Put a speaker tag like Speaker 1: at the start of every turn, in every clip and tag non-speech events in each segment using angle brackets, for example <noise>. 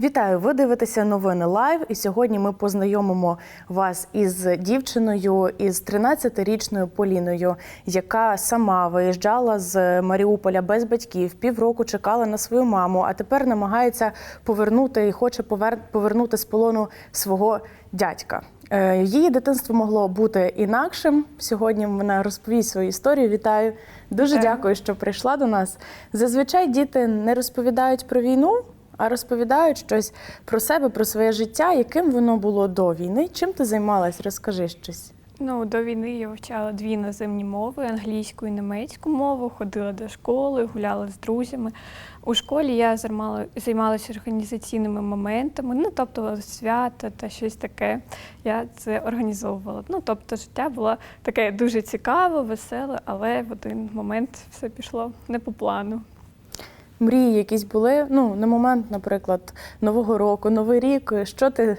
Speaker 1: Вітаю! Ви дивитеся новини лайв. І сьогодні ми познайомимо вас із дівчиною із 13-річною Поліною, яка сама виїжджала з Маріуполя без батьків, півроку чекала на свою маму, а тепер намагається повернути і хоче повер- повернути з полону свого дядька. Е, Її дитинство могло бути інакшим. Сьогодні вона розповість свою історію. Вітаю! Дуже дякую, що прийшла до нас. Зазвичай діти не розповідають про війну, а розповідають щось про себе, про своє життя, яким воно було до війни. Чим ти займалась? Розкажи щось.
Speaker 2: Ну, до війни я вивчала дві іноземні мови англійську і німецьку мову, ходила до школи, гуляла з друзями. У школі я займалася організаційними моментами, ну тобто свята та щось таке. Я це організовувала. Ну, тобто, життя було таке дуже цікаве, веселе, але в один момент все пішло не по плану.
Speaker 1: Мрії якісь були. Ну, на момент, наприклад, Нового року, Новий рік. Що ти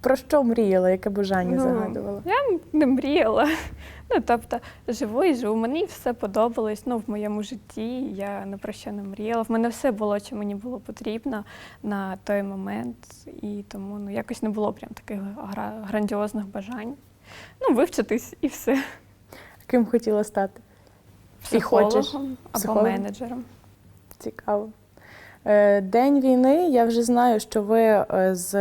Speaker 1: про що мріяла? Яке бажання
Speaker 2: Ну,
Speaker 1: загадувала?
Speaker 2: Я не мріяла. <laughs> Ну, тобто, живу і живу. Мені все подобалось ну, в моєму житті. Я ні про що не мріяла. В мене все було, що мені було потрібно на той момент. І тому ну, якось не було прям таких грандіозних бажань. Ну, вивчитись і все.
Speaker 1: Ким хотіла стати? Хочеш?
Speaker 2: Психологом або
Speaker 1: Психологом?
Speaker 2: менеджером.
Speaker 1: Цікаво. Е, День війни. Я вже знаю, що ви е, з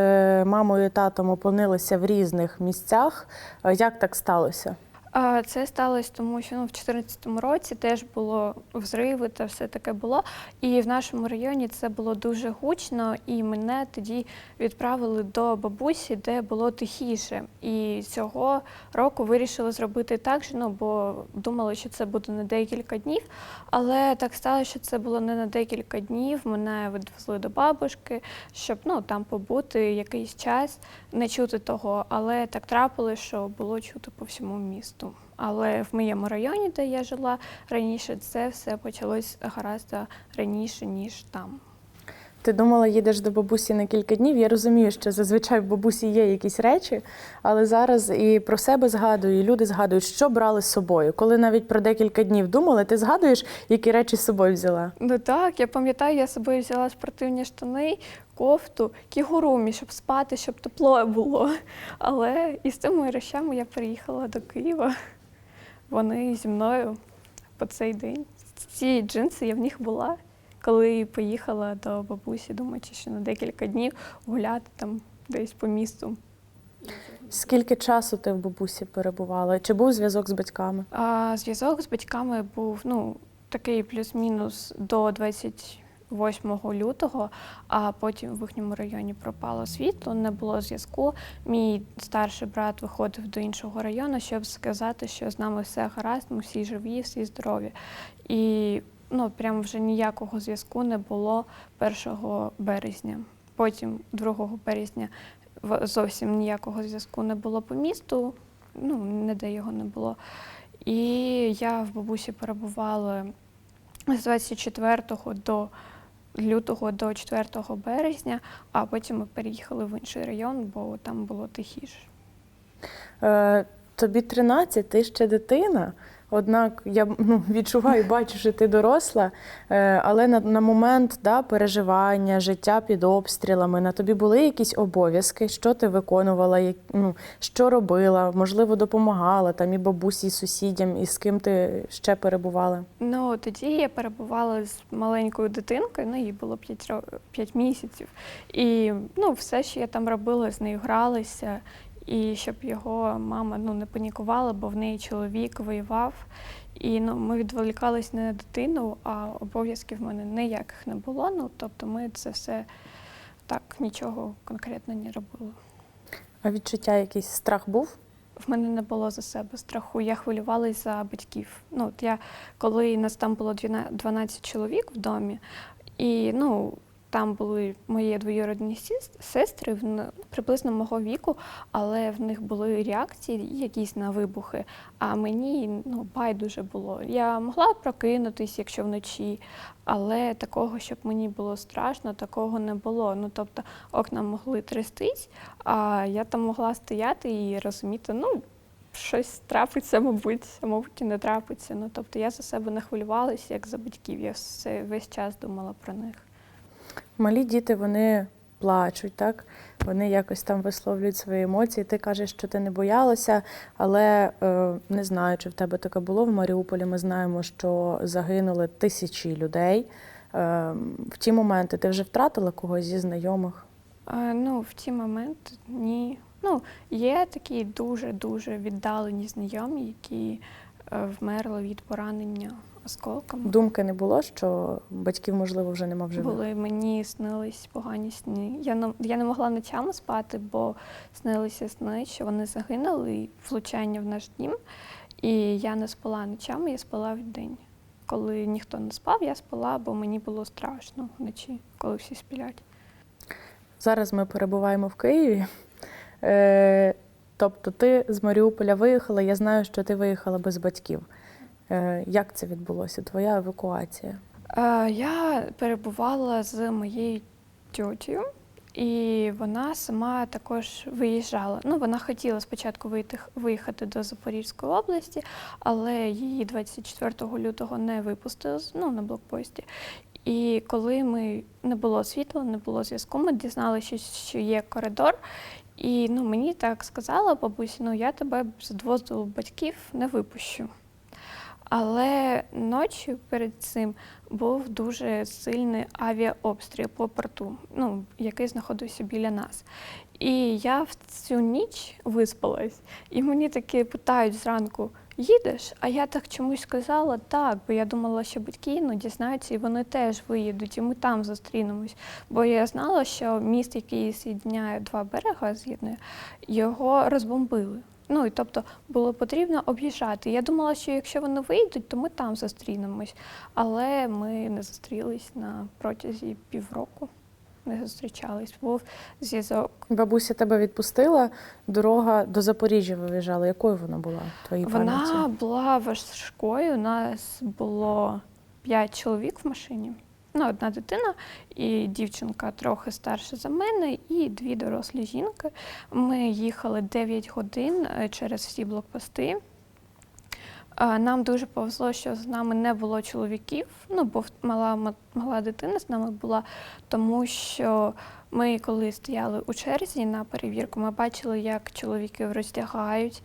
Speaker 1: мамою і татом опинилися в різних місцях. Е, Як так сталося?
Speaker 2: Це сталося тому, що ну, в 2014 році теж було взриви та все таке було. І в нашому районі це було дуже гучно, і мене тоді відправили до бабусі, де було тихіше. І цього року вирішили зробити так, що, ну, бо думали, що це буде на декілька днів. Але так сталося, що це було не на декілька днів. Мене відвезли до бабушки, щоб ну, там побути якийсь час, не чути того. Але так трапилось, що було чути по всьому місту. Але в моєму районі, де я жила раніше, це все почалось гораздо раніше, ніж там.
Speaker 1: Ти думала, їдеш до бабусі на кілька днів. Я розумію, що зазвичай в бабусі є якісь речі, але зараз і про себе згадую, і люди згадують, що брали з собою. Коли навіть про декілька днів думали, ти згадуєш, які речі з собою взяла?
Speaker 2: Ну так, я пам'ятаю, я з собою взяла спортивні штани, кофту, кігурумі, щоб спати, щоб тепло було. <laughs> Але із цими речами я приїхала до Києва. Вони зі мною по цей день. Ці джинси я в них була, коли поїхала до бабусі, думаючи, що на декілька днів гуляти там десь по місту.
Speaker 1: Скільки часу ти в бабусі перебувала? Чи був зв'язок з батьками?
Speaker 2: А, зв'язок з батьками був ну, такий плюс-мінус до 28 лютого, а потім в їхньому районі пропало світло, не було зв'язку. Мій старший брат виходив до іншого району, щоб сказати, що з нами все гаразд, ми всі живі, всі здорові. І ну, прям вже ніякого зв'язку не було 1 березня. Потім 2 березня зовсім ніякого зв'язку не було по місту, ну, ніде його не було. І я в бабусі перебувала з 24 до лютого до 4 березня, а потім ми переїхали в інший район, бо там було тихіше.
Speaker 1: Е, тобі 13, ти ще дитина. Однак я ну, відчуваю, бачу, що ти доросла, е, але на, на момент да, переживання, життя під обстрілами, на тобі були якісь обов'язки, що ти виконувала, як- ну, що робила, можливо, допомагала там і бабусі, і сусідям, і з ким ти ще перебувала.
Speaker 2: Ну, тоді я перебувала з маленькою дитинкою, ну, їй було 5, 5 місяців. І ну, все, що я там робила, з нею гралася. І щоб його мама ну, не панікувала, бо в неї чоловік воював. І ну, ми відволікались не на дитину, а обов'язків в мене ніяких не було. Ну, тобто ми це все так нічого конкретно не робили.
Speaker 1: А відчуття якийсь страх був?
Speaker 2: В мене не було за себе страху. Я хвилювалася за батьків. Ну, от я, коли нас там було 12 12 чоловік в домі, і ну, там були мої двоюродні сестри приблизно мого віку, але в них були реакції якісь на вибухи. А мені ну, байдуже було. Я могла прокинутись, якщо вночі, але такого, щоб мені було страшно, такого не було. Ну, тобто окна могли трястись, а я там могла стояти і розуміти, ну, щось трапиться, мабуть, мабуть, і не трапиться. Ну, тобто я за себе не хвилювалася, як за батьків. Я все, весь час думала про них.
Speaker 1: Малі діти вони плачуть, так? Вони якось там висловлюють свої емоції. Ти кажеш, що ти не боялася, але е, не знаю, чи в тебе таке було в Маріуполі. Ми знаємо, що загинули тисячі людей. Е, в ті моменти ти вже втратила когось зі знайомих?
Speaker 2: Е, Ну, в ті моменти ні. Ну, є такі дуже-дуже віддалені знайомі, які е, вмерли від поранення осколками.
Speaker 1: Думки не було, що батьків, можливо, вже нема в живих?
Speaker 2: Були мені снились погані сни. Я не, я не могла ночами спати, бо снилися сни, що вони загинули і влучання в наш дім. І я не спала ночами, я спала вдень. Коли ніхто не спав, я спала, бо мені було страшно вночі, коли всі сплять.
Speaker 1: Зараз ми перебуваємо в Києві. Е, тобто, ти з Маріуполя виїхала. Я знаю, що ти виїхала без батьків. Е, як це відбулося? Твоя евакуація?
Speaker 2: Е, я перебувала з моєю тьотею, і вона сама також виїжджала. Ну, вона хотіла спочатку вийти, виїхати до Запорізької області, але її 24 лютого не випустили ну, на блокпості. І коли ми не було світла, не було зв'язку, ми дізналися, що є коридор. І ну, мені так сказала бабуся, ну я тебе з дозволу батьків не випущу. Але ночі перед цим був дуже сильний авіаобстріл по порту, ну, який знаходився біля нас. І я в цю ніч виспалась, і мені таки питають зранку: їдеш? А я так чомусь сказала так, бо я думала, що батьки ну, дізнаються, і вони теж виїдуть, і ми там зустрінемось. Бо я знала, що міст, який з'єдняє два берега, з'єднує, його розбомбили. Ну і тобто було потрібно об'їжджати. Я думала, що якщо вони вийдуть, то ми там зустрінемось. Але ми не зустрілись на протязі півроку. Не зустрічались. Був зв'язок.
Speaker 1: Бабуся тебе відпустила, дорога до Запоріжжя виїжджала. Якою вона була в твоїй
Speaker 2: Вона
Speaker 1: пам'яті?
Speaker 2: була важкою. У нас було п'ять чоловік в машині. Ну, одна дитина і дівчинка трохи старша за мене, і дві дорослі жінки. Ми їхали 9 годин е, через всі блокпости. Нам дуже повезло, що з нами не було чоловіків, ну бо мала, мала дитина з нами була, тому що ми, коли стояли у черзі на перевірку, ми бачили, як чоловіки роздягають,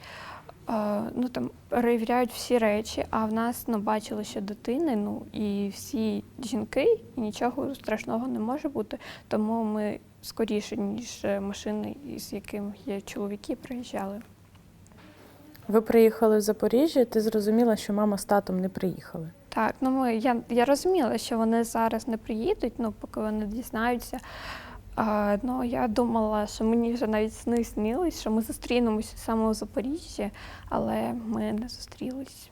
Speaker 2: ну там перевіряють всі речі, а в нас ну, бачили, що дитини, ну і всі жінки, і нічого страшного не може бути. Тому ми скоріше, ніж е, машини, з якими є чоловіки, приїжджали.
Speaker 1: Ви приїхали в Запоріжжя, ти зрозуміла, що мама з татом не приїхали.
Speaker 2: Так, ну ми, я, я розуміла, що вони зараз не приїдуть, ну поки вони дізнаються. А, ну, я думала, що мені вже навіть сни снились, що ми зустрінемося саме у Запоріжжі, але ми не зустрілись.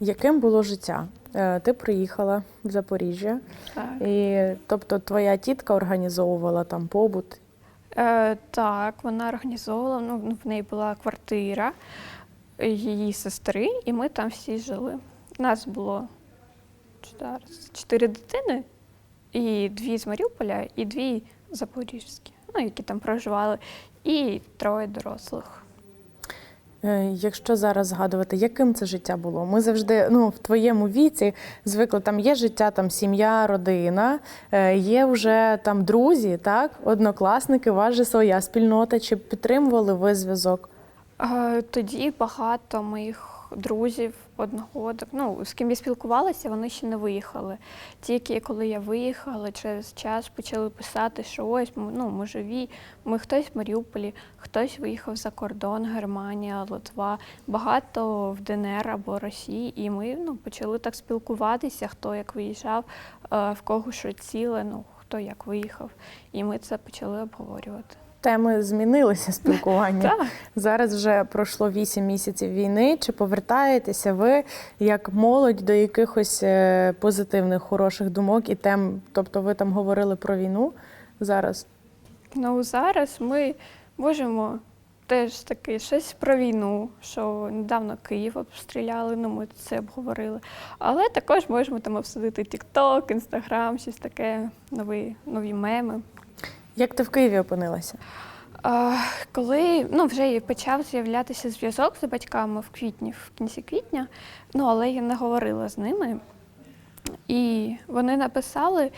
Speaker 1: Яким було життя? Е, Ти приїхала в Запоріжжя,
Speaker 2: Так.
Speaker 1: і тобто твоя тітка організовувала там побут.
Speaker 2: Е, так, вона організовувала, ну, в неї була квартира її сестри, і ми там всі жили. Нас було чотири дитини, і дві з Маріуполя, і дві запорізькі, ну, які там проживали, і троє дорослих.
Speaker 1: Е, Якщо зараз згадувати, яким це життя було? Ми завжди, ну, в твоєму віці звикли, там є життя, там сім'я, родина, е, є вже там друзі, так, однокласники, у вас же своя спільнота. Чи підтримували ви зв'язок?
Speaker 2: Е, Тоді багато моїх друзів, одногодок, ну, з ким я спілкувалася, вони ще не виїхали. Тільки коли я виїхала, через час почали писати, що ось ну, ми живі, ми хтось в Маріуполі, хтось виїхав за кордон, Германія, Литва, багато в ДНР або Росії. І ми ну, почали так спілкуватися, хто як виїжджав, е, в кого що ціле, ну, хто як виїхав. І ми це почали обговорювати.
Speaker 1: Теми змінилися спілкування. Зараз вже пройшло 8 місяців війни. Чи повертаєтеся ви як молодь до якихось е, позитивних, хороших думок і тем? Тобто ви там говорили про війну зараз?
Speaker 2: Ну зараз ми можемо теж таки щось про війну, що недавно Київ обстріляли, ну ми це обговорили. Але також можемо там обсудити TikTok, Instagram, щось таке, нові, нові меми.
Speaker 1: Як ти в Києві опинилася?
Speaker 2: Коли ну, вже почав з'являтися зв'язок з батьками в квітні, в кінці квітня, ну але я не говорила з ними. І вони написали,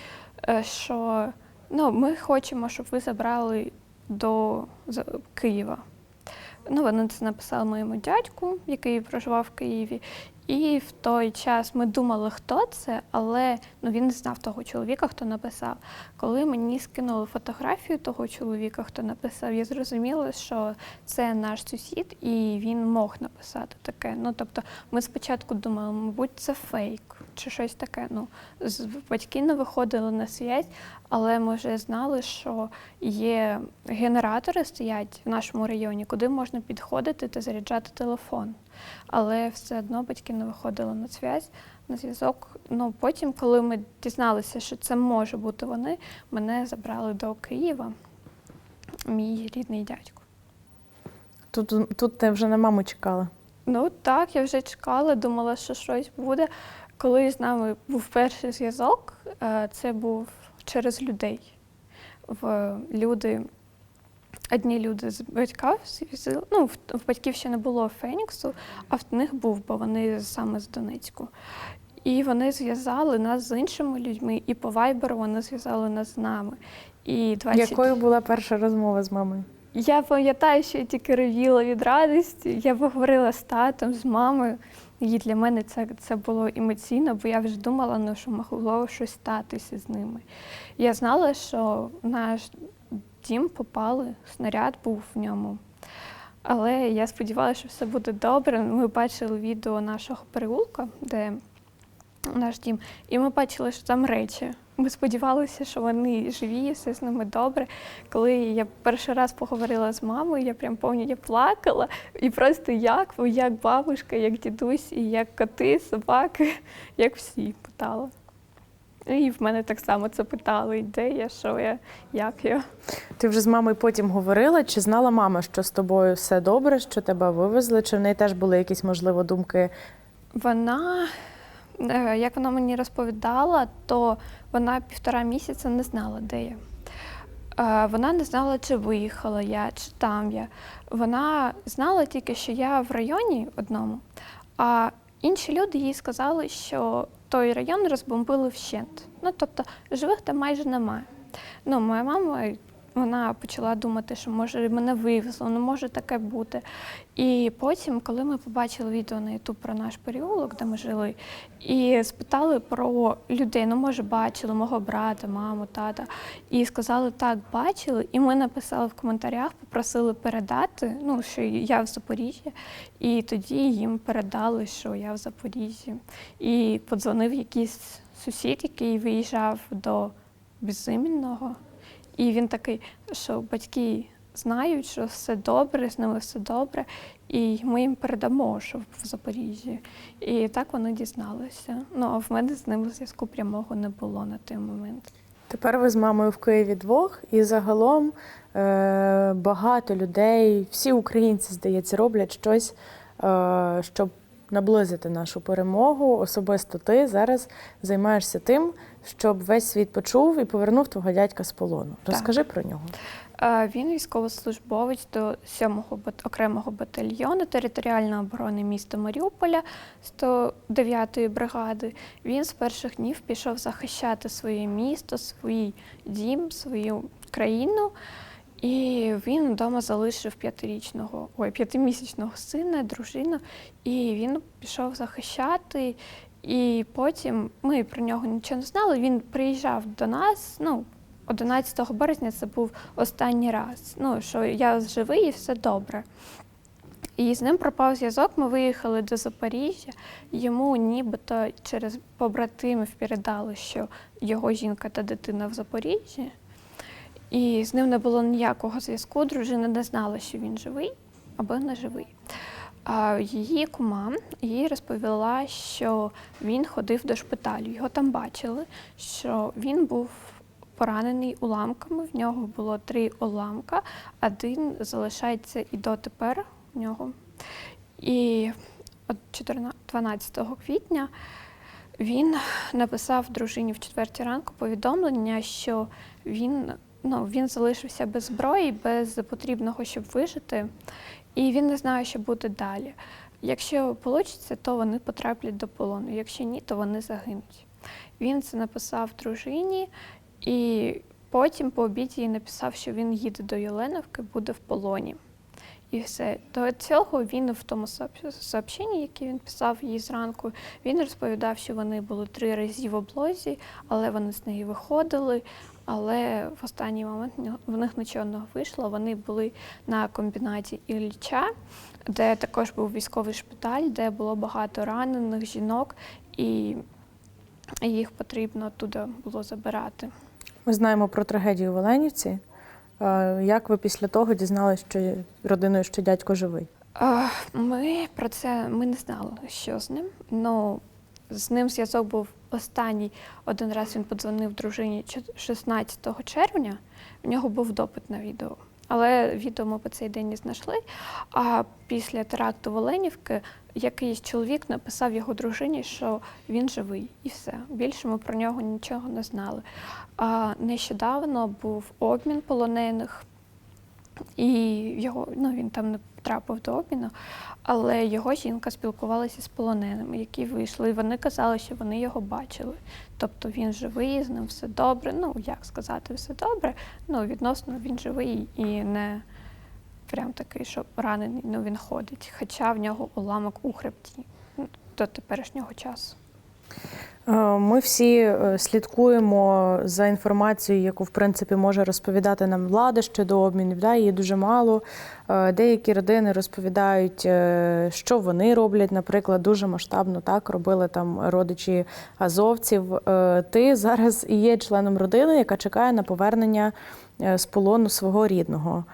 Speaker 2: е, що Ну, ми хочемо, щоб ви забрали до Києва. Ну, вони це написали моєму дядьку, який проживав в Києві. І в той час ми думали, хто це, але ну, він не знав того чоловіка, хто написав. Коли мені скинули фотографію того чоловіка, хто написав, я зрозуміла, що це наш сусід, і він мог написати таке. Ну, тобто, ми спочатку думали, мабуть, це фейк чи щось таке. Ну, батьки не виходили на связь, але ми вже знали, що є генератори стоять в нашому районі, куди можна підходити та заряджати телефон. Але все одно батьки не виходили на зв'язь, на зв'язок. Ну потім, коли ми дізналися, що це може бути вони, мене забрали до Києва, мій рідний дядько.
Speaker 1: Тут, тут ти вже на маму чекала.
Speaker 2: Ну так, я вже чекала, думала, що щось буде. Коли з нами був перший зв'язок, е, це був через людей. В люди, одні люди з зв'язали. Ну, в, в батьків ще не було Феніксу, а в них був, бо вони саме з Донецьку. І вони зв'язали нас з іншими людьми, і по вайберу вони зв'язали нас з нами. І 20...
Speaker 1: Якою була перша розмова з мамою?
Speaker 2: Я пам'ятаю, що я тільки ревіла від радості. Я поговорила з татом, з мамою. І для мене це, це було емоційно, бо я вже думала, ну, що могло щось статися з ними. Я знала, що наш дім попали, снаряд був в ньому. Але я сподівалася, що все буде добре. Ми бачили відео нашого переулка, де наш дім, і ми бачили, що там речі. Ми сподівалися, що вони живі, все з ними добре. Коли я перший раз поговорила з мамою, я прям пам'ятаю, плакала. І просто як, як бабушка, як дідусь, і як коти, собаки, як всі питала. І в мене так само це питали, де я, що я, як я.
Speaker 1: Ти вже з мамою потім говорила, чи знала мама, що з тобою все добре, що тебе вивезли, чи в неї теж були якісь, можливо, думки?
Speaker 2: Вона, е, як вона мені розповідала, то вона півтора місяця не знала, де я. Е, Вона не знала, чи виїхала я, чи там я. Вона знала тільки, що я в районі одному, а інші люди їй сказали, що той район розбомбили вщент. Ну, тобто живих там майже немає. Ну, моя мама вона почала думати, що може мене вивезло, ну може таке бути. І потім, коли ми побачили відео на Ютуб про наш переулок, де ми жили, і спитали про людей, ну може бачили мого брата, маму, тата, і сказали, так, бачили. І ми написали в коментарях, попросили передати, ну що я в Запоріжжі, і тоді їм передали, що я в Запоріжжі. І подзвонив якийсь сусід, який виїжджав до безіменного. І він такий, що батьки знають, що все добре, з ними все добре, і ми їм передамо, що в Запоріжжі. І так вони дізналися. Ну а в мене з ними зв'язку прямого не було на той момент.
Speaker 1: Тепер ви з мамою в Києві двох, і загалом е- багато людей, всі українці, здається, роблять щось, е- щоб наблизити нашу перемогу. Особисто ти зараз займаєшся тим, щоб весь світ почув і повернув твого дядька з полону. Розкажи про нього.
Speaker 2: Е, Він військовослужбовець до 7-го окремого батальйону територіальної оборони міста Маріуполя 109-ї бригади. Він з перших днів пішов захищати своє місто, свій дім, свою країну. І він вдома залишив п'ятирічного, ой, п'ятимісячного сина, дружину, і він пішов захищати. І потім ми про нього нічого не знали. Він приїжджав до нас. Ну, 11 березня це був останній раз. Ну, що я живий і все добре. І з ним пропав зв'язок. Ми виїхали до Запоріжжя. Йому нібито через побратимів передали, що його жінка та дитина в Запоріжжі. І з ним не було ніякого зв'язку. Дружина не знала, що він живий або не живий. Її кума їй розповіла, що він ходив до шпиталю. Його там бачили, що він був поранений уламками. В нього було три уламка, один залишається і дотепер в нього. І от 14 12 квітня він написав дружині в четвертій ранку повідомлення, що він, ну, він залишився без зброї, без потрібного, щоб вижити, і він не знає, що буде далі. Якщо вийде, то вони потраплять до полону. Якщо ні, то вони загинуть. Він це написав дружині, і Потім по обіді написав, що він їде до Єленовки, буде в полоні. І все. До цього він в тому сообщенні, яке він писав їй зранку, він розповідав, що вони були три рази в облозі, але вони з неї виходили. Але в останній момент в них нічого не вийшло. Вони були на комбінаті Ілліча, де також був військовий шпиталь, де було багато ранених жінок, і їх потрібно туди було забирати.
Speaker 1: Ми знаємо про трагедію в Оленівці. Е, Як ви після того дізналися, що родиною, що дядько живий?
Speaker 2: Ми про це ми не знали, що з ним. Ну, з ним зв'язок був останній. Один раз він подзвонив дружині 16 червня. В нього був допит на відео. Але відео ми по цей день не знайшли. А після теракту в Оленівки якийсь чоловік написав його дружині, що він живий, і все. Більше ми про нього нічого не знали. А нещодавно був обмін полонених. І його, ну він там не потрапив до обміну, але його жінка спілкувалася з полоненими, які вийшли. І вони казали, що вони його бачили. Тобто він живий, з ним все добре. Ну, як сказати, все добре. Ну, відносно він живий і не прям такий, що ранений, ну він ходить. Хоча в нього уламок у хребті до теперішнього часу.
Speaker 1: Е, Ми всі е, слідкуємо за інформацією, яку в принципі може розповідати нам влада щодо обмінів. Да? Її дуже мало. Е, Деякі родини розповідають, що вони роблять. Наприклад, дуже масштабно так робили там родичі азовців. Ти зараз і є членом родини, яка чекає на повернення з полону свого рідного.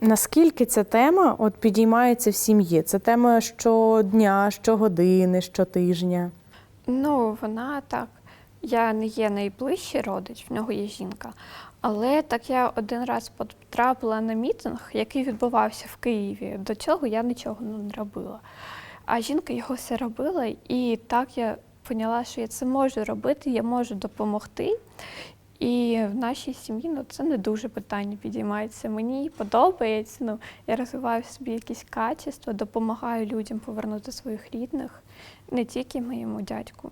Speaker 1: Наскільки ця тема от підіймається в сім'ї? Це тема щодня, щогодини, щотижня.
Speaker 2: Ну, вона так. Я не є найближчий родич, в нього є жінка. Але так я один раз потрапила на мітинг, який відбувався в Києві. До цього я нічого ну, не робила. А жінка його все робила, і так я поняла, що я це можу робити, я можу допомогти. І в нашій сім'ї ну, це не дуже питання підіймається. Мені подобається. Ну, я розвиваю в собі якісь качества, допомагаю людям повернути своїх рідних, не тільки моєму дядьку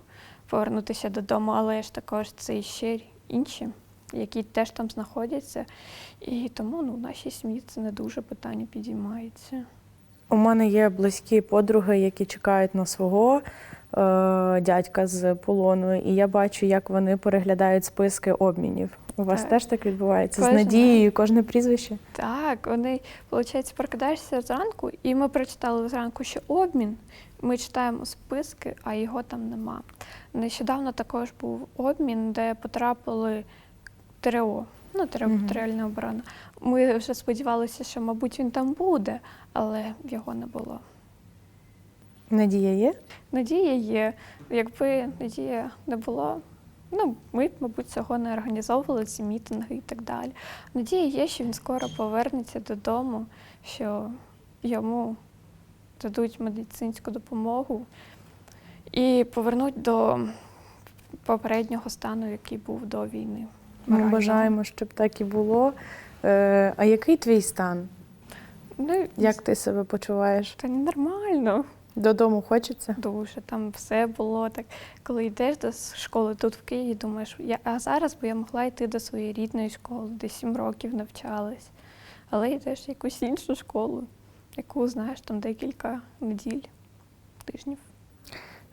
Speaker 2: повернутися додому, але ж також це ще інші, які теж там знаходяться. І тому ну, в нашій сім'ї це не дуже питання підіймається.
Speaker 1: У мене є близькі подруги, які чекають на свого е, дядька з полону, і я бачу, як вони переглядають списки обмінів. У вас
Speaker 2: Так.
Speaker 1: теж так відбувається з надією, кожне прізвище.
Speaker 2: Так, вони, виходить, прокидаєшся зранку, і ми прочитали зранку, що обмін. Ми читаємо списки, а його там нема. Нещодавно також був обмін, де потрапили ТРО, ну, територіальна оборона. Ми вже сподівалися, що, мабуть, він там буде, але його не було.
Speaker 1: Надія є?
Speaker 2: Надія є. Якби надія не було, ну ми, мабуть, цього не організовували, ці мітинги і так далі. Надія є, що він скоро повернеться додому, що йому дадуть медицинську допомогу і повернуть до попереднього стану, який був до війни.
Speaker 1: Ми бажаємо, щоб так і було. Е, а який твій стан?
Speaker 2: Ну,
Speaker 1: Як ти себе почуваєш?
Speaker 2: Та нормально.
Speaker 1: Додому хочеться?
Speaker 2: Дуже там все було так. Коли йдеш до школи тут в Києві, думаєш, я, а зараз би я могла йти до своєї рідної школи, де сім років навчалась. Але йдеш в якусь іншу школу, яку знаєш там декілька неділь, тижнів.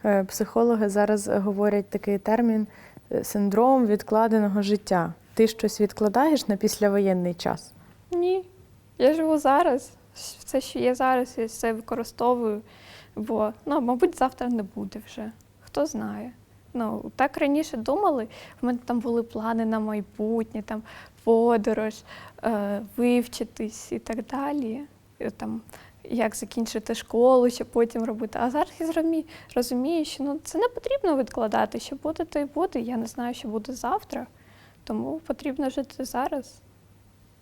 Speaker 1: Е, Психологи зараз говорять такий термін синдром відкладеного життя. Ти щось відкладаєш на післявоєнний час?
Speaker 2: Ні, я живу зараз. Все, що є зараз, я все використовую, бо, ну, мабуть, завтра не буде вже. Хто знає. Ну, так раніше думали, в мене там були плани на майбутнє, там подорож, е, вивчитись і так далі. Там, як закінчити школу, щоб потім робити. А зараз я розумію, що ну, це не потрібно відкладати. Що буде, то й буде. Я не знаю, що буде завтра. Тому потрібно жити зараз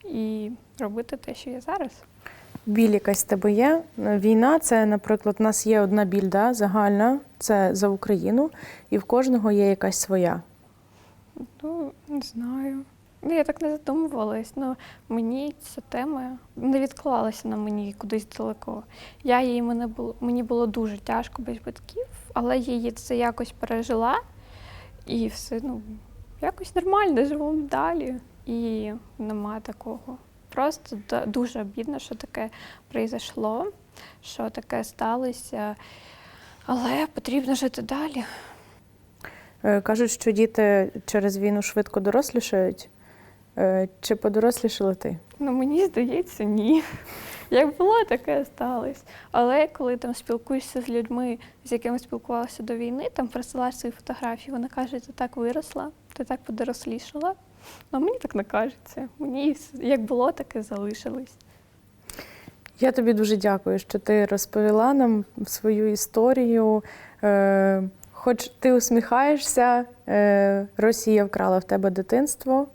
Speaker 2: і робити те, що є зараз.
Speaker 1: Біль якась в тебе є. Війна це, наприклад, у нас є одна біль, да, загальна, це за Україну, і в кожного є якась своя.
Speaker 2: Ну, не знаю. Ну, я так не задумувалась. Ну, мені ця тема не відклалася на мені кудись далеко. Я її мене було, мені було дуже тяжко без батьків, але її це якось пережила і все, ну, якось нормально живемо далі. І нема такого. Просто дуже обідно, що таке произошло, що таке сталося. Але потрібно жити далі.
Speaker 1: Е, Кажуть, що діти через війну швидко дорослішають. Е, Чи подорослішала ти?
Speaker 2: Ну, мені здається, ні. <laughs> Як було, таке сталося. Але коли там спілкуєшся з людьми, з якими спілкувалася до війни, там присилаєш свої фотографії, вони кажуть, ти так виросла, ти так подорослішала. Ну, мені так не кажеться. Мені як було, так і залишилось.
Speaker 1: Я тобі дуже дякую, що ти розповіла нам свою історію. Е, Хоч ти усміхаєшся, е, Росія вкрала в тебе дитинство,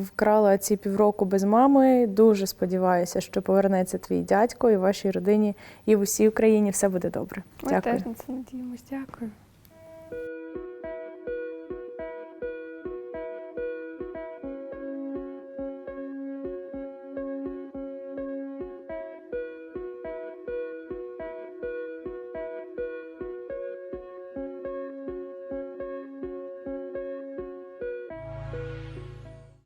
Speaker 1: вкрала ці півроку без мами. Дуже сподіваюся, що повернеться твій дядько і вашій родині, і в усій Україні все буде добре.
Speaker 2: Ми
Speaker 1: Дякую.
Speaker 2: теж на це надіємось. Дякую.